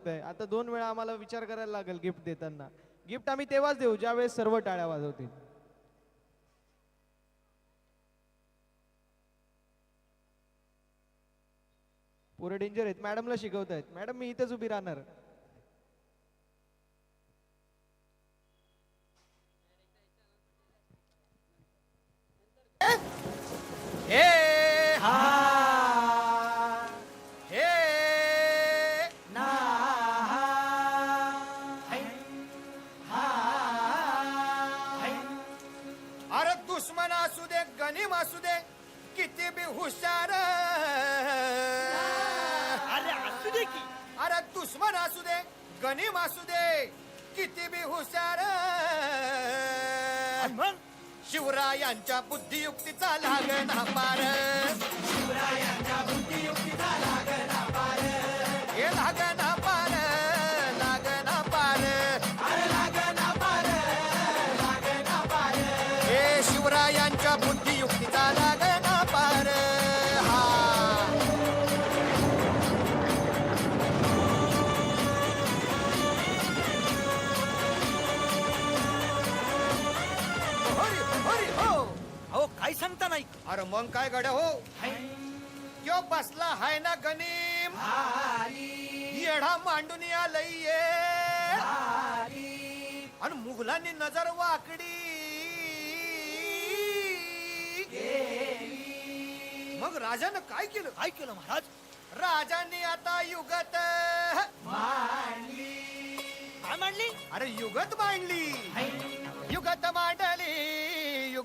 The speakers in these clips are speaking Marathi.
लागतंय आता दोन वेळा आम्हाला विचार करायला लागेल गिफ्ट देताना. गिफ्ट आम्ही तेव्हाच देऊ ज्यावेळेस सर्व टाळ्या वाजवतील. पुरे डेंजर आहेत. मॅडमला शिकवतायत. मॅडम मी इथेच उभी राहणार. दुश्मन असू दे गनिम असू दे किती बी हुशार. अरे असू दे की. अरे दुश्मन असू दे गनिम असू दे किती बी हुशार. मग? शिवरायांच्या बुद्धियुक्तीचा लागना पार हे लागना पार लागना काय सांगता नाही. अरे मग काय गड्या हो? क्यो बसला हाय ना गनीम. येढा मांडून ये आणि मुघलांनी नजर वाकडी. मग राजानं काय केलं? काय केलं महाराज? राजांनी आता युगत. काय मांडली? अरे युगत मांडली. युगत मांडली.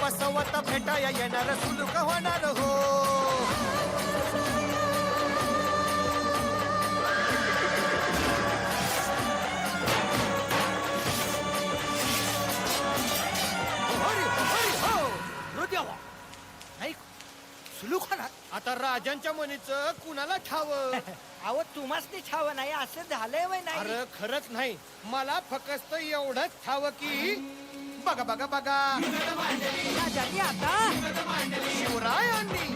बसवत भेटाया येणार सुलूक होणार हो हो नाही सुलूक होणार आता राजांच्या मनीचं कुणाला ठाव? अहो तुम्हाच छाव नाही असं झालंय वय नाही. अरे खरंच नाही. मला फक्त एवढंच ठाव की बघा बघा बघा. राजांनी आता? शिवरायांनी.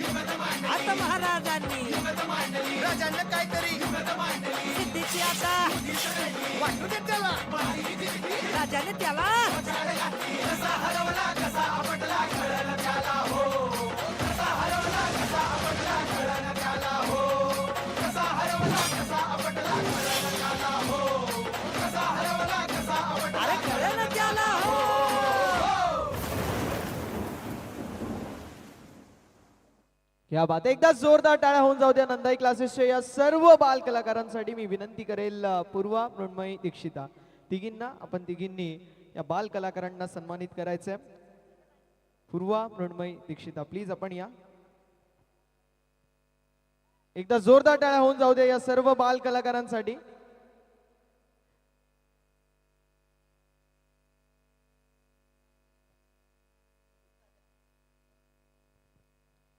आता महाराजांनी. राजांना काहीतरी. सिद्धीची आता. वाटू दे त्याला. राजाने त्याला या बात एकदा जोरदार टाळ्या होऊन जाऊ द्या नंदाई क्लासेसच्या या सर्व बाल कलाकारांसाठी मी विनंती करेल पूर्वा मृण्मयी दीक्षिता. तिघींना आपण तिघींनी या बाल कलाकारांना सन्मानित करायचंय. पूर्वा मृण्मयी दीक्षिता प्लीज आपण या. एकदा जोरदार टाळ्या होऊन जाऊ द्या या सर्व बाल कलाकारांसाठी.